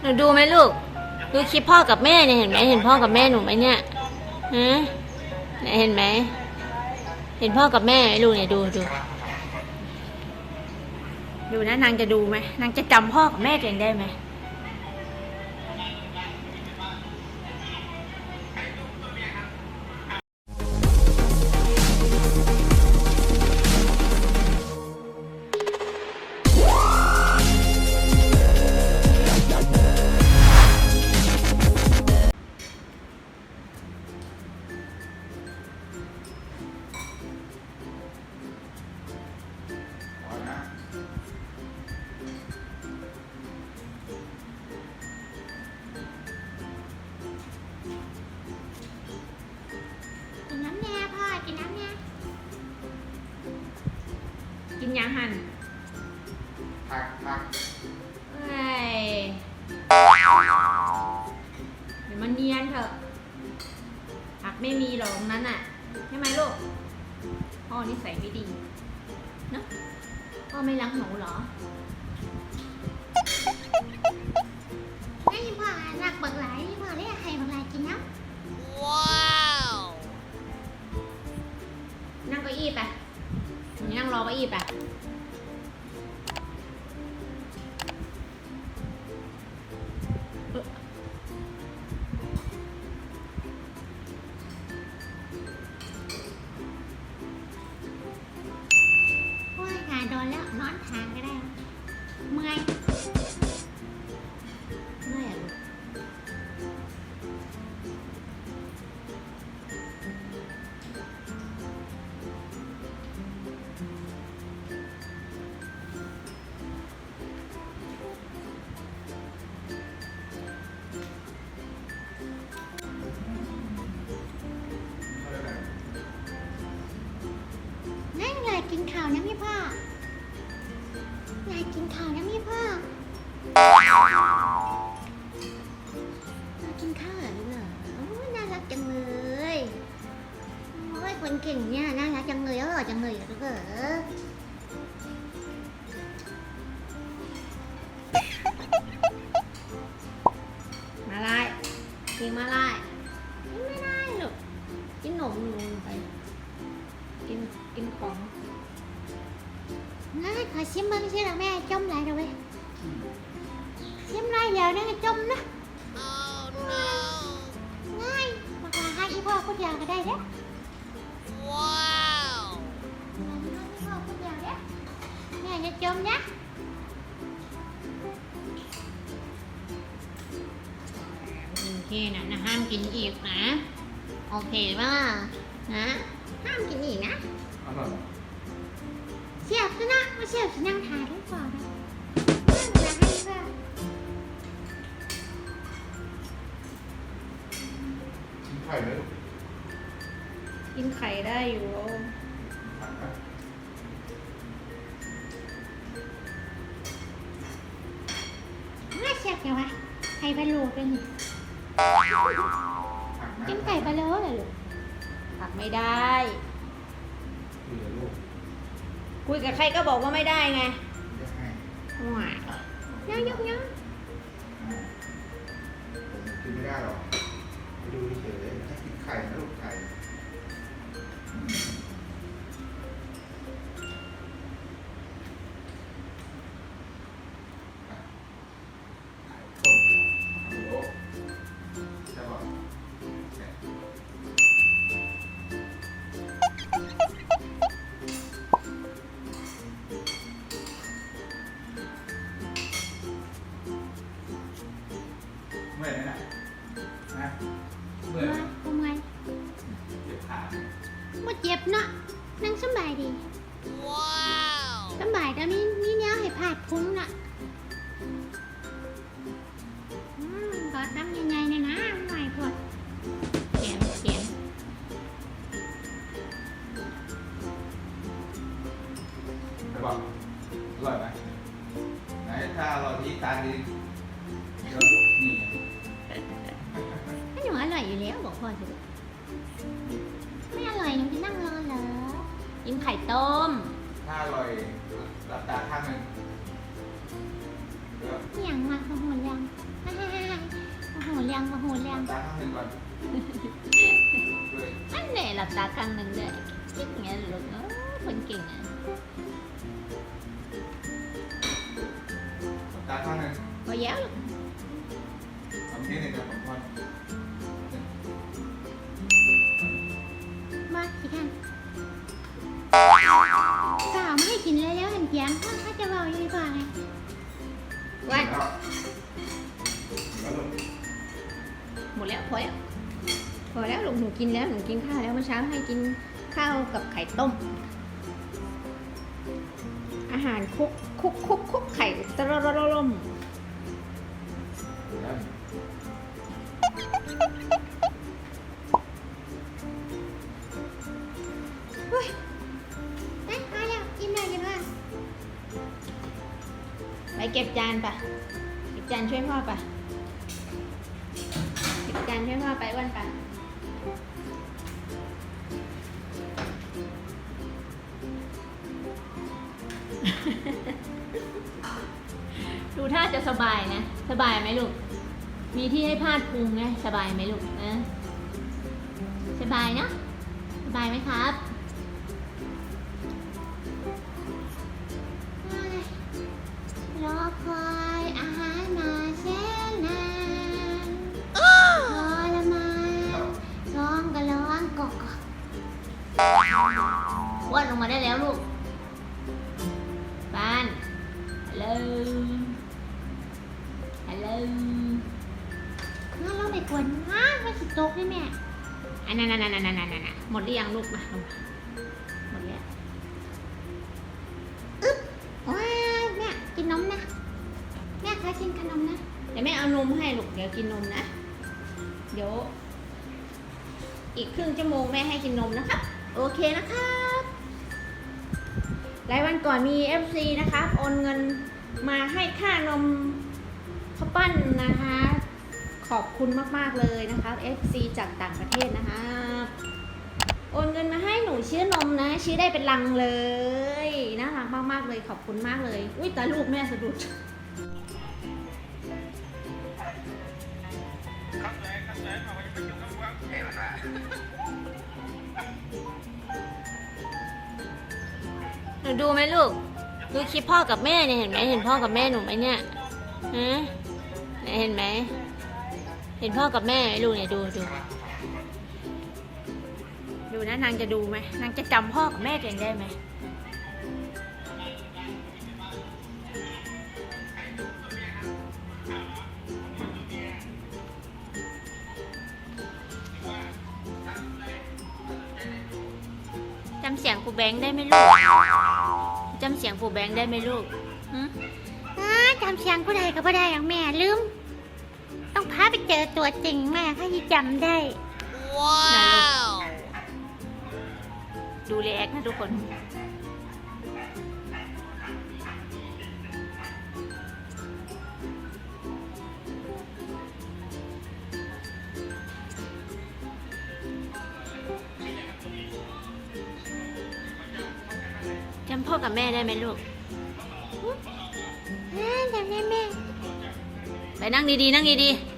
หนูดูไหมลูก ดูคลิปพ่อกับแม่เนี่ยเห็นไหมเห็นพ่อกับแม่หนูไหมเนี่ยฮะเห็นไหม เห็นพ่อกับแม่ไหมลูกเนี่ยดูดู ดูนะนางจะดูไหมนางจะจำพ่อกับแม่ตัวเองได้ไหม กินยังหันผักผักเอ้ยเดี๋ยวมันเนียนเถอะผักไม่มีหรอกตรงนั้นน่ะใช่ไหมลูกพ่อนิสัยไม่ดีเนอะพ่อไม่รักหนูเหรอนี่พ่อหนักบักหลายนี่พ่อเรียกใครบักหลายกินน้นั่งเก้าอี้ไปห นูนั่งรอเก้าอี้ไปำโอ้ยหาโดนแล้วนอนทางก็ได้ เมื่อย อยกินข้าวนะมี่พ่อมากินข้าวเหรอลูกเหรอโอ้ยน่ารักจังเลยโอ้ยคนเก่งเนี่ยน่ารักจังเลยอร่อยจังเลยอะลูกเหรอ ยวนั่งจมนะง่ายบอกว่าให้อีพ่อพูดยาวก็ได้เด้อว้าวให้อีพ่อพูดยาวเด้อแม่จะจมนะโอเคนะนะห้ามกินอีกนะ โอเคป่ะนะ ห้ามกินอีกนะอร่อยเสียบซะนะไม่เสียบจะนั่งทานทุกฝ่านะ ไข่ไหมลูกกินไข่ได้อยู่ผักไหมง่ายเสียบแกวะไข่ปลาโลเป็นนี่ผักไหมกินไก่ปลาโลเลยลูกผักไม่ได้คุยกับลูกคุยกับใครก็บอกว่าไม่ได้ไงเรียกให้หวายยังยังยังอ่าผมกินไม่ได้หรอกไป ดูเฉยๆถ้ากินไข่นะลูกไข่ อร่อยไหมไหนถ้าอร่อยที่ตาดีเดี๋ยวนี่ไงให้หนูอร่อยอยู่แล้วบอกพ่อสิไม่อร่อยหนูจะนั่งรอเหรอกินไข่ต้มถ้าอร่อยหลับตาข้างหนึ่งเดี๋ยวอหย่างมาขโมยยังมายังมาหูเรียงตาข้างหนึ่งก่อนด้วยอันไหนหลับตาข้างหนึ่งเลยคิดอย่างเงี้ยลูกเออคนเก่งอะ ตาข้างหนึ่งพอแย้วลูกทำที่หนึ่งกับผมพอนมาสิท่านสาวไม่ให้กินเลยแล้วเห็นเสียงถ้าถ้าจะเบาอยู่ดีกว่าไงวันแล้วแล้วลงหมดแล้วพอแล้วพอแล้วลูกหนูกินแล้วหนูกินข้าวแล้วเมื่อเช้าให้กินข้าวกับไข่ต้มอา หารคุกคุกคุกคุกไข่ตรรระล่มไปเก็บจานปะเก็บจานช่วยพ่อปะเก็บจานช่วยพ่อไปวันปะาจะสบายนะ สบายไหมลูก มีที่ให้พาดพุงนะสบายไหมลูกนะสบายนะสบายไหมครับรอคอยอาหารมาแสนนานทรมานร้องก็ร้องกอกกอกอ้นลงมาได้แล้วลูกปานฮัลโหลฮัลโหลน่าเราไปกวนมากว่าสิตกเลยแม่ อันนั้นนั่นนั่นนั่นนั่นนั่นหมดหรือยังลูกมาลงมาหมดแล้วอึ๊บว้าวแม่กินนมนะ แม่คะกินขนมนะ เดี๋ยวแม่เอานมให้ลูก เดี๋ยวกินนมนะ เดี๋ยว อีกครึ่งชั่วโมงแม่ให้กินนมนะครับ โอเคนะครับหลายวันก่อนมี FC นะคะโอนเงินมาให้ค่านม ข้าวปั้นนะคะ ขอบคุณมาก ๆ เลยนะคะ FC จากต่างประเทศนะคะโอนเงินมาให้หนูชื่อนมนะ ชื่อได้เป็นลังเลยน่ารักมาก ๆ เลยขอบคุณมากเลย อุ้ยแตาลูกแม่สะดุดหนูดูไหมลูก ดูคลิปพ่อกับแม่เนี่ยเห็นไหมเห็นพ่อกับแม่หนูไหมเนี่ยฮะ เห็นไหม เห็นพ่อกับแม่ไหมลูกเนี่ยดูดู ดูนะนางจะดูไหมนางจะจำพ่อกับแม่ตัวเองได้ไหมจำเสียงครูแบงค์ได้ไหมลูก จำเสียงครูแบงค์ได้ไหมลูกฮะอ้าจำเสียงผู้ใดก็บ่ได้อย่างแม่ลืม เจอตัวจริงแม่ถ้าจะจำได้ไหนลูกดูรีแอคนะทุกคน จำพ่อกับแม่ได้ไหมลูกอ้าจำได้แม่ ไปนั่งดีๆ นั่งดีๆ